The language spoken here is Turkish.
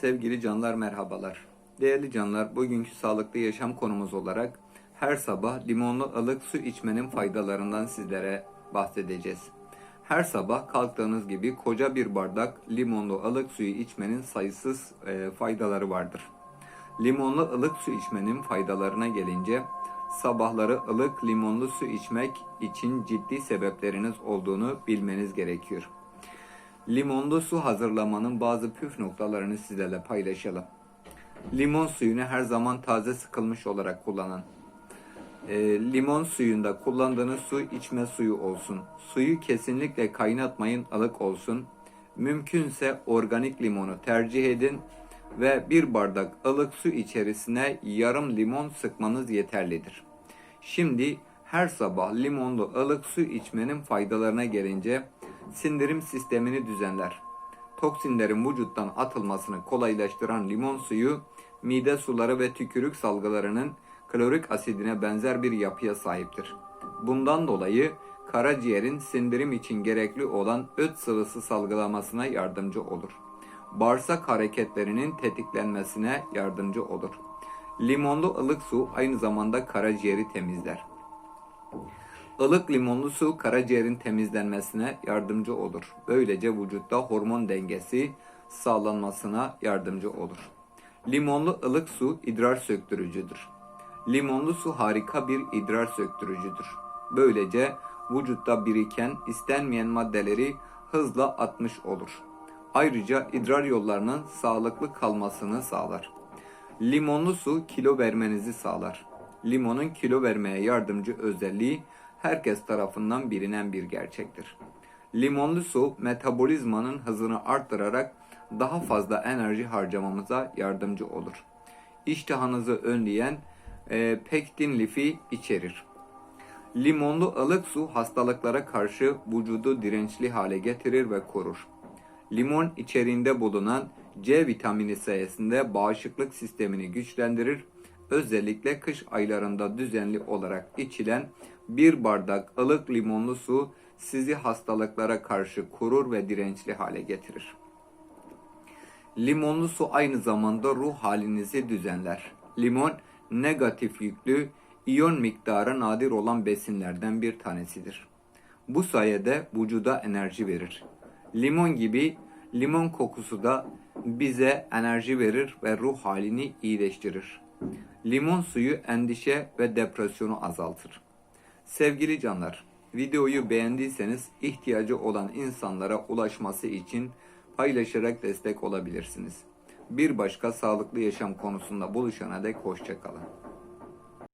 Sevgili canlar merhabalar. Değerli canlar, bugünkü sağlıklı yaşam konumuz olarak her sabah limonlu ılık su içmenin faydalarından sizlere bahsedeceğiz. Her sabah kalktığınız gibi koca bir bardak limonlu ılık suyu içmenin sayısız e, faydaları vardır. Limonlu ılık su içmenin faydalarına gelince sabahları ılık limonlu su içmek için ciddi sebepleriniz olduğunu bilmeniz gerekiyor. Limonlu su hazırlamanın bazı püf noktalarını sizlerle paylaşalım. Limon suyunu her zaman taze sıkılmış olarak kullanın. E, limon suyunda kullandığınız su içme suyu olsun. Suyu kesinlikle kaynatmayın, ılık olsun. Mümkünse organik limonu tercih edin ve bir bardak ılık su içerisine yarım limon sıkmanız yeterlidir. Şimdi her sabah limonlu ılık su içmenin faydalarına gelince sindirim sistemini düzenler. Toksinlerin vücuttan atılmasını kolaylaştıran limon suyu mide suları ve tükürük salgılarının klorik asidine benzer bir yapıya sahiptir. Bundan dolayı karaciğerin sindirim için gerekli olan öt sıvısı salgılamasına yardımcı olur. Bağırsak hareketlerinin tetiklenmesine yardımcı olur. Limonlu ılık su aynı zamanda karaciğeri temizler. Ilık limonlu su karaciğerin temizlenmesine yardımcı olur. Böylece vücutta hormon dengesi sağlanmasına yardımcı olur. Limonlu ılık su idrar söktürücüdür. Limonlu su harika bir idrar söktürücüdür. Böylece vücutta biriken istenmeyen maddeleri hızla atmış olur. Ayrıca idrar yollarının sağlıklı kalmasını sağlar. Limonlu su kilo vermenizi sağlar. Limonun kilo vermeye yardımcı özelliği herkes tarafından bilinen bir gerçektir. Limonlu su metabolizmanın hızını arttırarak daha fazla enerji harcamamıza yardımcı olur. İştahınızı önleyen e, pektin lifi içerir. Limonlu ılık su hastalıklara karşı vücudu dirençli hale getirir ve korur. Limon içeriğinde bulunan C vitamini sayesinde bağışıklık sistemini güçlendirir. Özellikle kış aylarında düzenli olarak içilen bir bardak ılık limonlu su sizi hastalıklara karşı korur ve dirençli hale getirir. Limonlu su aynı zamanda ruh halinizi düzenler. Limon negatif yüklü iyon miktarı nadir olan besinlerden bir tanesidir. Bu sayede vücuda enerji verir. Limon gibi limon kokusu da bize enerji verir ve ruh halini iyileştirir. Limon suyu endişe ve depresyonu azaltır. Sevgili canlar, videoyu beğendiyseniz ihtiyacı olan insanlara ulaşması için paylaşarak destek olabilirsiniz. Bir başka sağlıklı yaşam konusunda buluşana dek hoşçakalın.